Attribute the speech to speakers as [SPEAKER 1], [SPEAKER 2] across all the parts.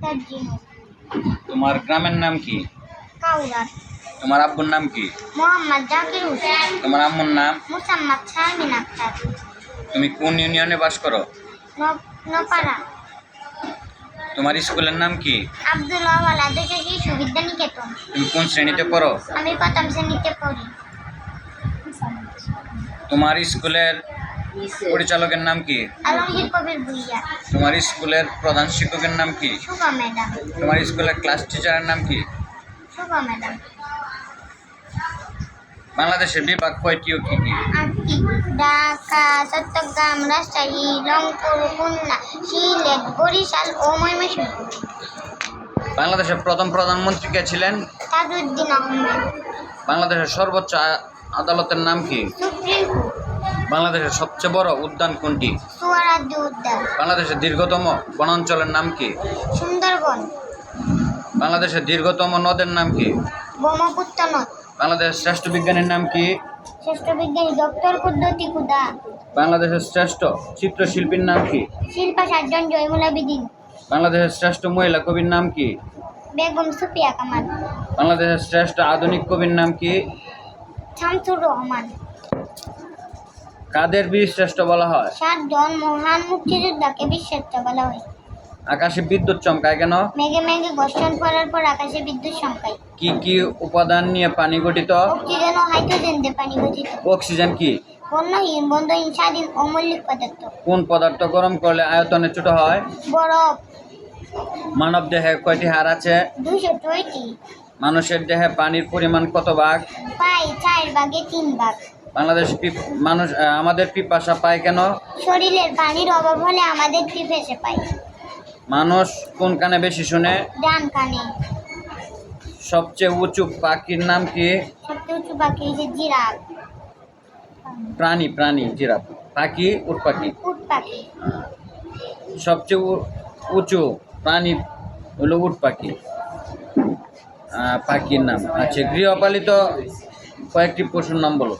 [SPEAKER 1] আক্তার জিনু
[SPEAKER 2] তোমার গ্রামের নাম কি
[SPEAKER 1] কাউরার
[SPEAKER 2] তোমার আব্বুর নাম কি
[SPEAKER 1] মোহাম্মদ জাকির হোসেন
[SPEAKER 2] তোমার আম্মুর নাম
[SPEAKER 1] মুসাম্মদ শারমিন আক্তার
[SPEAKER 2] তুমি কোন ইউনিয়নে বাস করো
[SPEAKER 1] ন- নপাড়া
[SPEAKER 2] তোমার স্কুলের নাম কি
[SPEAKER 1] আব্দুল্লাহ আদর্শ শিশু বিদ্যা নিকেতন
[SPEAKER 2] তুমি কোন শ্রেণীতে পড়ো
[SPEAKER 1] আমি প্রথম শ্রেণীতে পড়ি
[SPEAKER 2] তোমার স্কুলের পরিচালকের নাম কি? তোমার স্কুলের প্রধান শিক্ষকের নাম কি? তোমার স্কুলের ক্লাস টিচারের নাম কি? বাংলাদেশের বিভাগ কয়টি ও কি? কি
[SPEAKER 1] ঢাকা চট্টগ্রাম রাজশাহী রংপুর খুলনা সিলেট বরিশাল ও ময়মনসিংহ।
[SPEAKER 2] বাংলাদেশের প্রথম প্রধানমন্ত্রী কে ছিলেন?
[SPEAKER 1] তাজউদ্দিন আহমেদ।
[SPEAKER 2] বাংলাদেশের সর্বোচ্চ আদালতের নাম কি?
[SPEAKER 1] Supreme court.
[SPEAKER 2] বাংলাদেশের সবচেয়ে বড় উদ্যান কোনটি?
[SPEAKER 1] উদ্যান।
[SPEAKER 2] বাংলাদেশের দীর্ঘতম বনাঞ্চলের নাম কি?
[SPEAKER 1] সুন্দরবন।
[SPEAKER 2] বাংলাদেশের দীর্ঘতম নদের নাম কি?
[SPEAKER 1] ব্রহ্মপুত্র নদ।
[SPEAKER 2] বাংলাদেশের শ্রেষ্ঠ বিজ্ঞানীর নাম কি?
[SPEAKER 1] শ্রেষ্ঠ বিজ্ঞানী ডক্টর কুদ্দতি কুদা।
[SPEAKER 2] বাংলাদেশের শ্রেষ্ঠ চিত্রশিল্পীর নাম কি?
[SPEAKER 1] শিল্পা সার্জন জয়মুলা বিদিন।
[SPEAKER 2] বাংলাদেশের শ্রেষ্ঠ মহিলা কবির নাম কি?
[SPEAKER 1] বেগম সুফিয়া কামাল।
[SPEAKER 2] বাংলাদেশের শ্রেষ্ঠ আধুনিক কবির নাম কি?
[SPEAKER 1] শামসুর রহমান।
[SPEAKER 2] কাদের বীর শ্রেষ্ঠ বলা হয়?
[SPEAKER 1] সাতজন মহান মুক্তিযোদ্ধাকে বিশ্বাসটা বলা হয়।
[SPEAKER 2] আকাশে বিদ্যুৎ চমকায় কেন?
[SPEAKER 1] মেঘে মেঘে ঘর্ষণ করার পর আকাশে বিদ্যুৎ সংখ্যায়
[SPEAKER 2] কি কি উপাদান নিয়ে পানি গঠিত?
[SPEAKER 1] অক্সিজেন ও হাইড্রোজেন দিয়ে পানি গঠিত।
[SPEAKER 2] অক্সিজেন কি?
[SPEAKER 1] বন্যহীন বন্ধহীন স্বাধীন অমৌলিক পদার্থ।
[SPEAKER 2] কোন পদার্থ গরম করলে আয়তনে ছোট হয়?
[SPEAKER 1] বরফ।
[SPEAKER 2] মানব দেহে কয়টি হাড় আছে?
[SPEAKER 1] দুশো
[SPEAKER 2] মানুষের দেহে পানির পরিমাণ কত ভাগ?
[SPEAKER 1] পাই চার ভাগে তিন ভাগ।
[SPEAKER 2] বাংলাদেশ পিপ- মানুষ আমাদের পিপাসা পায় কেন?
[SPEAKER 1] শরীরের পানির অভাব হলে আমাদের পিপেসে পাই
[SPEAKER 2] মানুষ কোন কানে বেশি শুনে?
[SPEAKER 1] ডান কানে।
[SPEAKER 2] সবচেয়ে উঁচু পাখির নাম কি?
[SPEAKER 1] সবচেয়ে উঁচু পাখি হচ্ছে জিরাফ।
[SPEAKER 2] প্রাণী প্রাণী জিরাফ। পাখি উট পাখি?
[SPEAKER 1] উট পাখি।
[SPEAKER 2] সবচেয়ে উঁচু প্রাণী হলো উট পাখি। পাখির নাম। আচ্ছা গৃহপালিত কয়েকটি পশুর নাম বলো।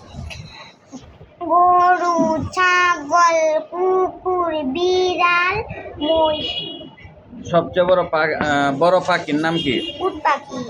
[SPEAKER 1] কুকুর বিড়াল মহিষ।
[SPEAKER 2] সবচেয়ে বড় বড় পাখির নাম কি?
[SPEAKER 1] উট পাখি।